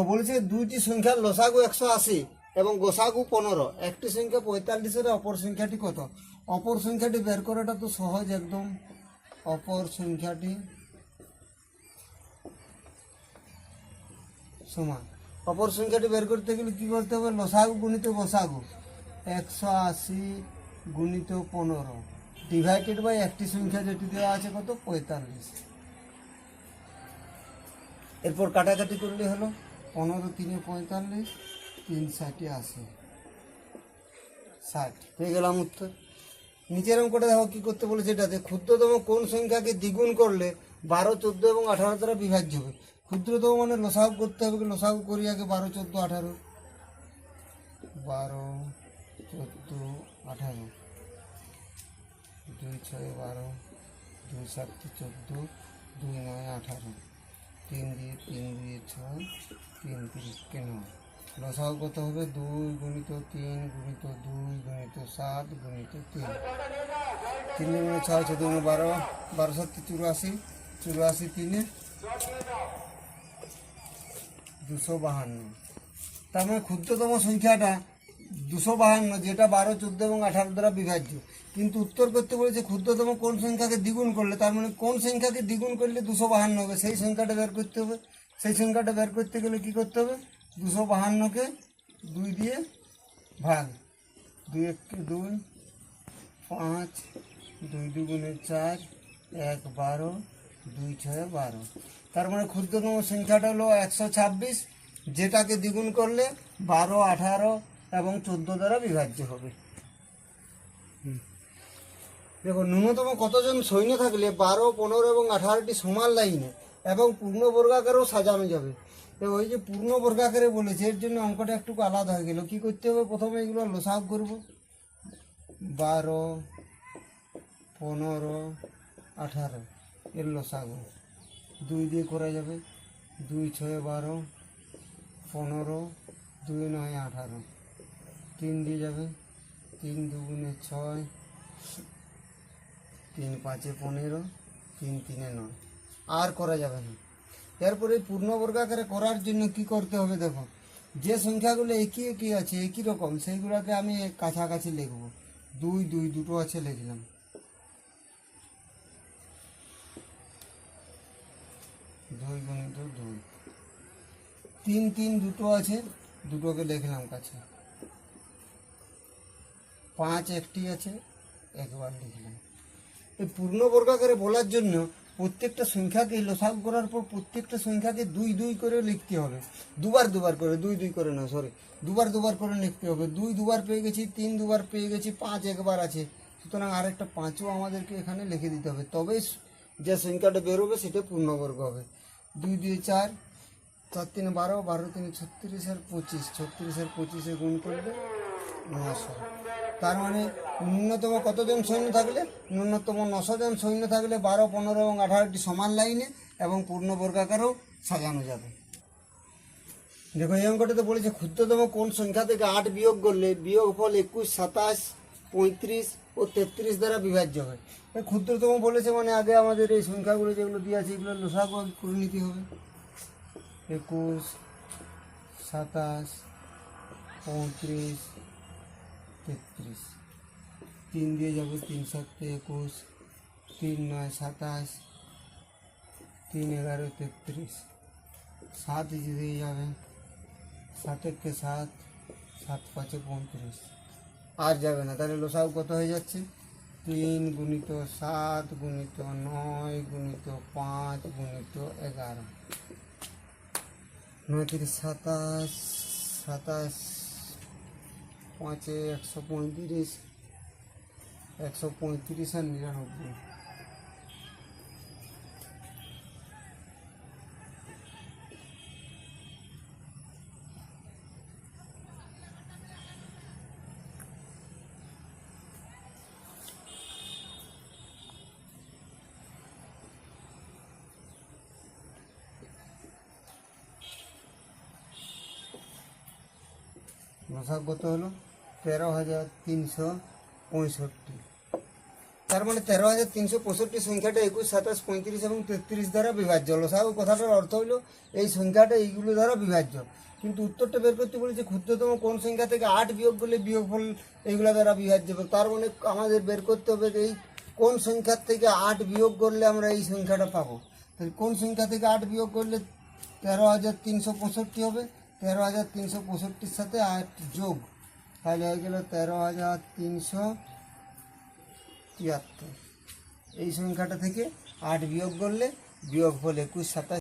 বলেছে দুইটি সংখ্যার লসাগু একশো আশি এবং গোসাগু পনেরো। একটি সংখ্যা পঁয়তাল্লিশের, অপর সংখ্যাটি কত? অপর সংখ্যাটি বের করাটা তো সহজ একদম। অপর সংখ্যাটি সমান। অপর সংখ্যাটি বের করতে গেলে কি করতে হবে? লসাগু গুণিত গোসাগু। একশো আশি গুণিত পনেরো। ডিভাইডেড বাই একটি সংখ্যা যেটি দেওয়া আছে কত? পঁয়তাল্লিশ। এরপর কাটাকাটি করলে হলো। পনেরো, তিনে পঁয়তাল্লিশ, তিন ষাটে আশি। ষাট। পেয়ে গেলাম উত্তর। নিচের অঙ্কটা দেখো কী করতে বলেছে এটাতে। ক্ষুদ্রতম কোন সংখ্যাকে দ্বিগুণ করলে বারো, চোদ্দ এবং আঠারো দ্বারা বিভাজ্য হবে। ক্ষুদ্রতম মানে লসাগু করতে হবে লসাগু করি আগে বারো, চোদ্দ, আঠারো। বারো, চোদ্দ, আঠারো। দুই ছয় বারো, দুই সাত, চোদ্দ, দুই নয়, আঠারো। তিন দিয়ে তিন দিয়ে ছয় তিন তিরিশকে নয় লসাগু কত হবে দুই গুণিত তিন গুণিত দুই গুণিত সাত গুণিত তিন। তিন গুণিত ছয় চোদ্দ গুণিত বারো বারো সাত, চুরাশি চুরাশি তিনে দুশো বাহান্ন। তার মানে ক্ষুদ্রতম সংখ্যাটা দুশো বাহান্ন, যেটা বারো, চোদ্দ এবং আঠারো দ্বারা বিভাজ্য। কিন্তু উত্তর করতে বলেছে ক্ষুদ্রতম কোন সংখ্যাকে দ্বিগুণ করলে? তার মানে কোন সংখ্যাকে দ্বিগুণ করলে দুশো বাহান্ন হবে? সেই সংখ্যাটা বের করতে হবে। সেই সংখ্যাটা বের করতে গেলে কি করতে হবে? দুশো বাহান্নকে দুই দিয়ে ভাগ। দুই একটি দুই পাঁচ, দুই দুগুণে চার, এক বারো, দুই ছয় বারো। তার মানে ক্ষুদ্রতম সংখ্যাটা হলো একশো ছাব্বিশ, যেটাকে দ্বিগুণ করলে বারো, আঠারো এবং চোদ্দ দ্বারা বিভাজ্য হবে। দেখো ন্যূনতম কতজন সৈন্য থাকলে বারো, পনেরো এবং আঠারোটি সমান লাইনে এবং পূর্ণ বর্গাকারেও সাজানো যাবে। ওই যে পূর্ণ বর্গাকারে বলেছে, এর জন্য অঙ্কটা একটু আলাদা হয়ে গেল। কি করতে হবে? প্রথমে এগুলো লোসাগ করব। বারো, পনেরো, আঠারো, এর লসাগু। দুই দিয়ে করা যাবে। দুই, ছয়, বারো, পনেরো, দুই, নয়, আঠারো। তিন দিয়ে যাবে। তিন দুগুণে ছয়, তিন পাঁচে পনেরো, তিন তিনে নয়। আর করা যাবে না। এরপরে পূর্ণ বর্গাকারে করার জন্য কি করতে হবে দেখো, যে সংখ্যাগুলো একই একই আছে, একই রকম, সেইগুলোকে আমি কাছাকাছি লিখব। দুই দুই, দুটো আছে লিখলাম। দুই গুণিত দুই। তিন তিন, দুটো আছে, দুটোকে লিখলাম কাছে। পাঁচ একটি আছে একবার লিখলাম এই পূর্ণ বর্গাকারে বলার জন্য প্রত্যেকটা সংখ্যাকে লসাগু করার পর প্রত্যেকটা সংখ্যাকে দুই দুই করে লিখতে হবে। দুবার দুবার করে, দুই দুই করে না সরি দুবার দুবার করে লিখতে হবে। দুই দুবার পেয়ে গেছি, তিন দুবার পেয়ে গেছি, পাঁচ একবার আছে। সুতরাং আরেকটা পাঁচও আমাদেরকে এখানে লিখে দিতে হবে। তবে যে সংখ্যাটা বেরোবে সেটা পূর্ণবর্গ হবে। দুই দুই চার চার তিন বারো বারো তিন ছত্রিশ আর পঁচিশ। ছত্রিশ আর পঁচিশে গুণ করলে নশো তার মানে ন্যূনতম কতজন সৈন্য থাকলে? ন্যূনতম নশো জন সৈন্য থাকলে বারো, পনেরো এবং আঠারোটি সমান লাইনে এবং পূর্ণ বর্গাকারও সাজানো যাবে। দেখো, এই অঙ্কটাতে বলেছে ক্ষুদ্রতম কোন সংখ্যা থেকে আট বিয়োগ করলে বিয়োগ ফল একুশ, সাতাশ, পঁয়ত্রিশ ও তেত্রিশ দ্বারা বিভাজ্য হয়। ক্ষুদ্রতম বলেছে মানে আগে আমাদের এই সংখ্যাগুলো যেগুলো দিয়ে আছে, এগুলো আগে করে নিতে হবে। একুশ, সাতাশ, পঁয়ত্রিশ তেত্রিশ। তিন দিয়ে যাবে তিন সাতে একুশ, তিন নয় সাতাশ, তিন এগারো তেত্রিশ। সাত দিয়ে যাবে সাতেরকে সাত সাত পাঁচে পঁয়ত্রিশ। আর যাবে না, তাহলে লোসাউ কত হয়ে যাচ্ছে? তিন গুণিত সাত গুণিত নয় গুণিত পাঁচ গুণিত এগারো। নয় তিরিশ সাতাশ সাতাশ পাঁচে একশো পঁয়ত্রিশ একশো পঁয়ত্রিশ আর নিরানব্বই। কত হলো? তেরো হাজার তিনশো পঁয়ষট্টি। তার মানে তেরো হাজার তিনশো পঁয়ষট্টি সংখ্যাটা একুশ, সাতাশ, পঁয়ত্রিশ এবং তেত্রিশ দ্বারা বিভাজ্য। লসাগু কথাটার অর্থ হলো এই সংখ্যাটা এইগুলো দ্বারা বিভাজ্য। কিন্তু উত্তরটা বের করতে বলেছে ক্ষুদ্রতম কোন সংখ্যা থেকে আট বিয়োগ করলে বিয়োগফল এইগুলো দ্বারা বিভাজ্য। তার মানে আমাদের বের করতে হবে যে এই কোন সংখ্যার থেকে আট বিয়োগ করলে আমরা এই সংখ্যাটা পাবো। তাহলে কোন সংখ্যা থেকে আট বিয়োগ করলে তেরো হাজার তিনশো পঁয়ষট্টি হবে? তেরো হাজার তিনশো পঁয়ষট্টির সাথে আট যোগ তাহলে হয়ে গেল তেরো হাজার তিনশো তিয়াত্তর। এই সংখ্যাটা থেকে আট বিয়োগ করলে বিয়োগ হলে একুশ সাতাশ।